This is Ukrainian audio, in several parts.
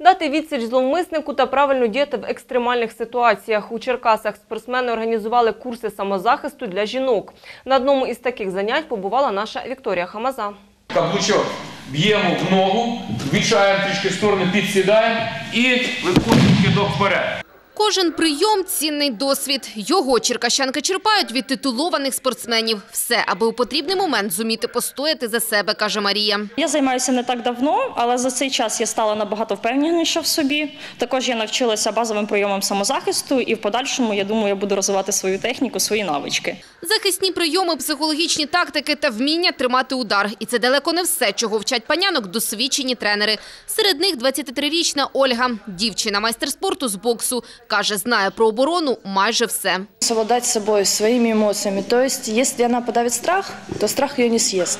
Дати відсіч зловмиснику та правильно діяти в екстремальних ситуаціях. У Черкасах спортсмени організували курси самозахисту для жінок. На одному із таких занять побувала наша Вікторія Хамаза. Каблучок б'ємо в ногу, відчаємо трішки в сторону, підсідаємо і виконуємо до вперед. Кожен прийом – цінний досвід. Його черкащанки черпають від титулованих спортсменів. Все, аби у потрібний момент зуміти постояти за себе, каже Марія. Я займаюся не так давно, але за цей час я стала набагато впевненіша в собі. Також я навчилася базовим прийомам самозахисту, і в подальшому я думаю, я буду розвивати свою техніку, свої навички. Захисні прийоми, психологічні тактики та вміння тримати удар. І це далеко не все, чого вчать панянок досвідчені тренери. Серед них 23-річна Ольга. Дівчина майстер спорту з боксу. Каже, знає про оборону майже все. совладать с собой, своими эмоциями. То есть, если она подавит страх, то страх ее не съест.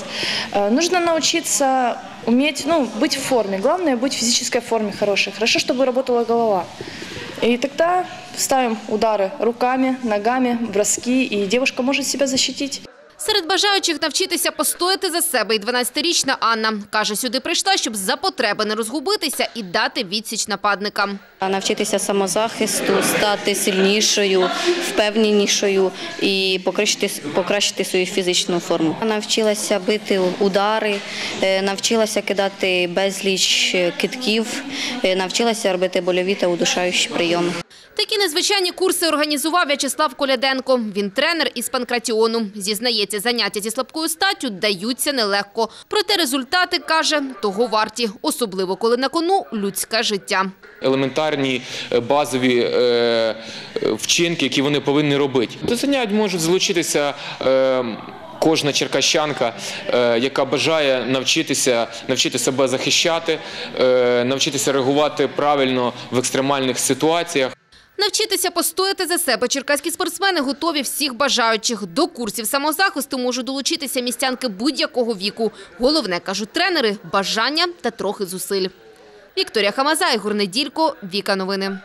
Э, Нужно научиться уметь, ну, быть в форме. Главное быть в физической форме хорошей. Хорошо, чтобы работала голова. И тогда ставим удары руками, ногами, броски, и девушка может себя защитить. Серед бажаючих навчитися постояти за себе і 12-річна Анна. Каже, сюди прийшла, щоб за потреби не розгубитися і дати відсіч нападникам. Навчитися самозахисту, стати сильнішою, впевненішою і покращити, покращити свою фізичну форму. Навчилася бити удари, е, навчилася кидати безліч китків, е, навчилася робити больові та удушаючі прийоми. Такі незвичайні курси організував В'ячеслав Коляденко. Він тренер із панкратіону. Зізнається, заняття зі слабкою статтю даються нелегко. Проте результати, каже, того варті. Особливо, коли на кону людське життя. Елементарні е, базові е, вчинки, які вони повинні робити. До занять можуть залучитися. Е, Кожна черкащанка, яка бажає навчитися, навчити себе захищати, навчитися реагувати правильно в екстремальних ситуаціях. Навчитися постояти за себе черкаські спортсмени готові всіх бажаючих. До курсів самозахисту можуть долучитися містянки будь-якого віку. Головне, кажуть тренери, бажання та трохи зусиль. Вікторія Хамаза, Ігор Віка Новини.